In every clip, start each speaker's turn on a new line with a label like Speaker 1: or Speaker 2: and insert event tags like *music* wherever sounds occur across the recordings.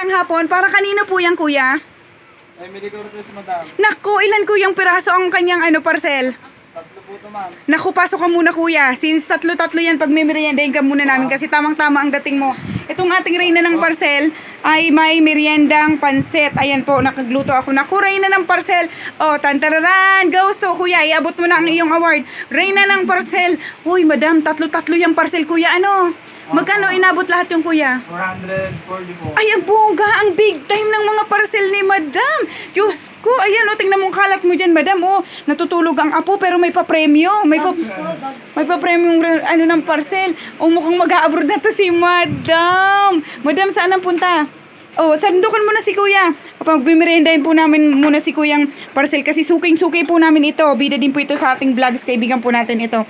Speaker 1: Ang hapon, para kanino po yan, kuya?
Speaker 2: Emily Cortez, madam.
Speaker 1: Naku, ilan kuyang piraso ang kanyang ano, parcel?
Speaker 2: Tatlo po ito, ma'am.
Speaker 1: Naku, pasok ka muna kuya. Since tatlo-tatlo yan, pag may meriendahin ka muna namin kasi tamang-tama ang dating mo. Itong ating reyna ng parcel ay may meriendang pansit. Ayan po, nakagluto ako. Naku, reyna ng parcel. O, tantararan, gusto kuya. Iabot mo na ang iyong award. Reyna ng parcel. Uy, madam, tatlo-tatlo yung parcel kuya. Ano? Magkano inabot lahat yung kuya?
Speaker 2: 440 po.
Speaker 1: Ay, ang bongga, ang big time ng mga parcel ni Madam. Diyos ko, ayan o, tingnan mo ang kalat mo dyan, Madam. Oh, natutulog ang apo pero may pa-premyo. May pa, may pa-premyo ano ng parcel. O, mukhang mag-a-abroad na to si Madam. Madam, saan ang punta? Oh, sandukan mo na si Kuya. Kapag bimirendahin po namin muna si Kuyang parcel kasi suking-suki po namin ito. Bida din po ito sa ating vlogs. Kaibigan po natin ito.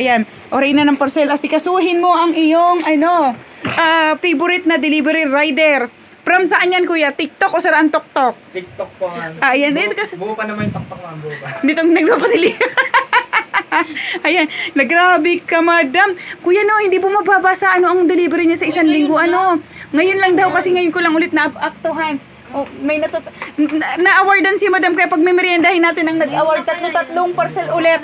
Speaker 1: Ayan. Oray na ng parcel. Asikasuhin mo ang iyong, ano, ah, favorite na delivery rider. From saan yan, Kuya? TikTok o saan TokTok?
Speaker 2: TikTok po, ma'am.
Speaker 1: Ah, yan kasi-
Speaker 2: Buo pa naman yung takpak, ma'am. Buo pa. *laughs* *laughs*
Speaker 1: Ayan, nagrabe ka, madam. Kuya, no, hindi po mababasa ano ang delivery niya sa isang linggo. Ano, ngayon lang daw kasi ngayon ko lang ulit na-aktuhan. Oh, may natut na- na-awardan si madam kaya pag may meriendahin natin ang nag-award tatlo-tatlong parcel ulit.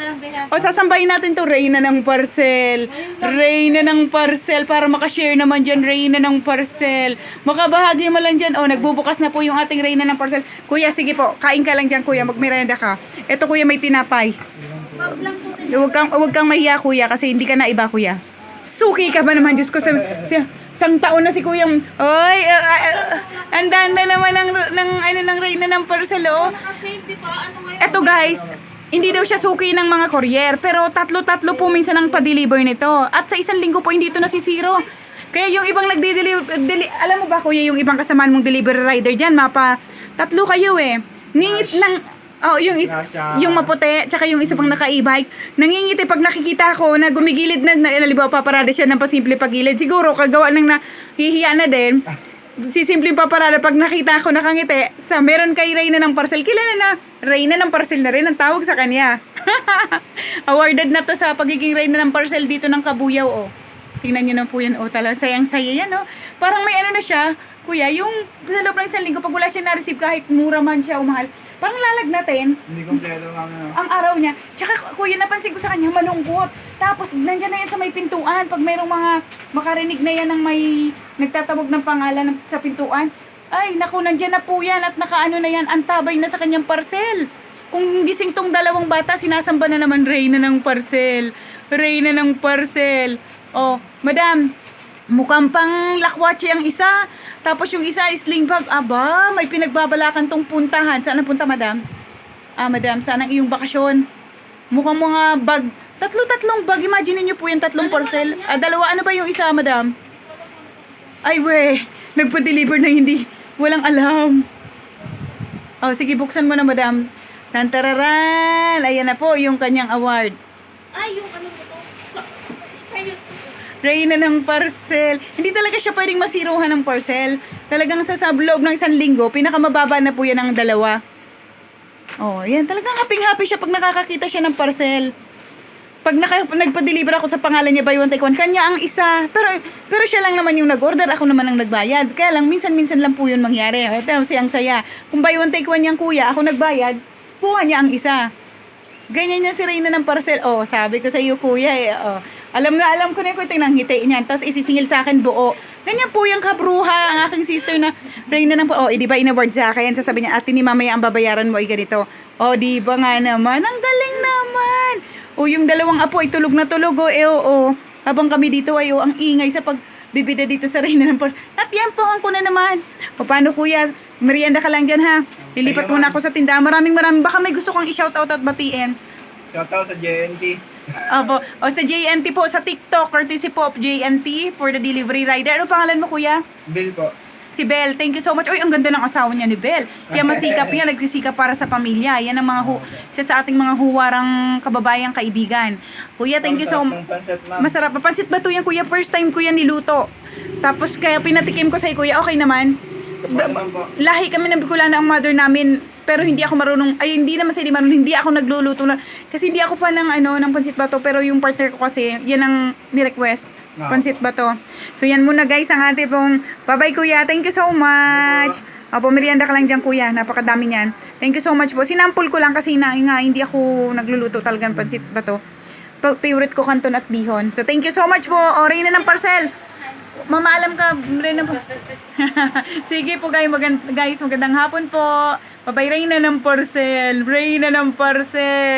Speaker 1: O sasambahin natin to Reyna ng parcel. Reyna ng parcel para makashare naman dyan Reyna ng parcel. Makabahagi mo lang dyan. O nagbubukas na po yung ating Reyna ng parcel. Kuya, sige po. Kain ka lang dyan kuya. Magmerienda ka. Ito kuya may tinapay. Huwag kang, huwag kang mahiya kuya kasi hindi ka na iba kuya. Suki ka ba naman Diyos ko sa, sa isang taon na si kuyang oy uh, uh, ang danda naman ng, ng ano ng reyna ng
Speaker 3: ba? Ano?
Speaker 1: Eto guys, hindi daw siya suki ng mga courier, pero tatlo-tatlo po minsan ang pa-deliver nito. At sa isang linggo po hindi ito nasisiro. Kaya yung ibang nagde-deliver, deli- alam mo ba kuya, yung ibang kasamaan mong delivery rider dyan, mapa, tatlo kayo eh. Ningit ng, oh, yung, is, yung maputi, tsaka yung isa pang naka-e-bike, nangingiti pag nakikita ko na gumigilid na, na halimbawa paparada siya ng pasimple pagilid, siguro kagawa ng nahihiya na din, *laughs* si simpleng paparada pag nakita ko nakangiti sa meron kay Reyna ng parcel. Kilala na Reyna ng parcel na rin ang tawag sa kanya. *laughs* Awarded na to sa pagiging Reyna ng parcel dito ng Kabuyaw oh. Tingnan niyo na po yan oh talagang sayang saya yan oh. Parang may ano na siya kuya yung sa loob ng isang linggo pag wala siya na-receive kahit mura man siya o mahal parang lalagnatin
Speaker 2: Hindi kompleto, ma'am. ano.
Speaker 1: ang araw niya. Tsaka kuya, napansin ko sa kanya, malungkot. Tapos, nandyan na yan sa may pintuan. Pag mayroong mga makarinig na yan ng may nagtatawag ng pangalan ng- sa pintuan, ay, naku, nandyan na po yan at nakaano na yan, antabay na sa kanyang parcel. Kung gising tong dalawang bata, sinasamba na naman Reyna ng parcel. Reyna ng parcel. Oh, madam, mukhang pang lakwatsi ang isa. Tapos yung isa is sling bag. Aba, may pinagbabalakan tong puntahan. Saan ang punta, madam? Ah, madam, saan ang iyong bakasyon? Mukhang mga bag. Tatlo-tatlong bag. Imagine niyo po yung tatlong parcel. Ah, dalawa. Ano ba yung isa, madam? Ay, we. Nagpa-deliver na hindi. Walang alam. Oh, sige, buksan mo na, madam. Tantararan. Ayan na po yung kanyang award.
Speaker 3: Ay, yung ano.
Speaker 1: Reyna ng parcel. Hindi talaga siya pwedeng masiruhan ng parcel. Talagang sa, sa loob ng isang linggo, pinakamababa na po yan ang dalawa. Oh, yan. Talagang happy-happy siya pag nakakakita siya ng parcel. Pag naka, nagpa-deliver ako sa pangalan niya, buy one take one, kanya ang isa. Pero, pero siya lang naman yung nag-order, ako naman ang nagbayad. Kaya lang, minsan-minsan lang po yun mangyari. Ito, siyang saya. Kung buy one take one yung kuya, ako nagbayad, kuha niya ang isa. Ganyan niya si Reyna ng parcel. Oh, sabi ko sa iyo, kuya eh. Oh. Alam na alam ko na yung tingnan ngiti niyan. Tapos isisingil sa akin buo. Ganyan po yung kabruha, ang aking sister na Reyna ng Oh, eh, di ba inaward sa akin? Sasabi niya, ate ni mamaya ang babayaran mo ay ganito. Oh, di ba nga naman? Ang galing naman. Oh, yung dalawang apo ay tulog na tulog. Oh, eh, oh, oh. Habang kami dito ay oh, ang ingay sa pag bibida dito sa Reyna ng Par. At yan po ko na naman. O paano kuya? Merienda ka lang dyan ha. Lilipat muna ako sa tindahan. Maraming maraming. Baka may gusto kong i-shoutout at batiin.
Speaker 2: Shoutout sa JNT.
Speaker 1: Opo. O sa JNT po, sa TikTok, courtesy po of JNT for the delivery rider. Ano pangalan mo kuya?
Speaker 2: Bill po.
Speaker 1: Si Bel. Thank you so much. Uy, ang ganda ng asawa niya ni Bel. Kaya masikap yan. *laughs* Nagsisikap para sa pamilya. Yan ang mga hu- isa sa ating mga huwarang kababayang kaibigan. Kuya, thank you so much.
Speaker 2: Pansit.
Speaker 1: Masarap. Papansit ba ito yan, kuya? First time ko yan niluto. Tapos kaya pinatikim ko sa kuya, okay naman. Lahi kami ng Bicolana ang mother namin, pero hindi ako marunong, ay hindi naman sa hindi marunong, hindi ako nagluluto na, kasi hindi ako fan ng ano, ng pansit bato, pero yung partner ko kasi, yan ang ni-request.
Speaker 2: Ah.
Speaker 1: Pansit ba to? So yan muna guys ang ating pong bye-bye kuya. Thank you so much. Opo, merienda ka lang dyan kuya. Napakadami niyan. Thank you so much po. Sinampol ko lang kasi na, nga, hindi ako nagluluto talaga ng pansit ba to. Pa- Favorite ko kanton at bihon. So thank you so much po. O, na ng parcel. Mamaalam ka, Reyna po. *laughs* Sige po guys, magand- guys, magandang hapon po. Babay Reyna ng parcel. Reyna ng parcel.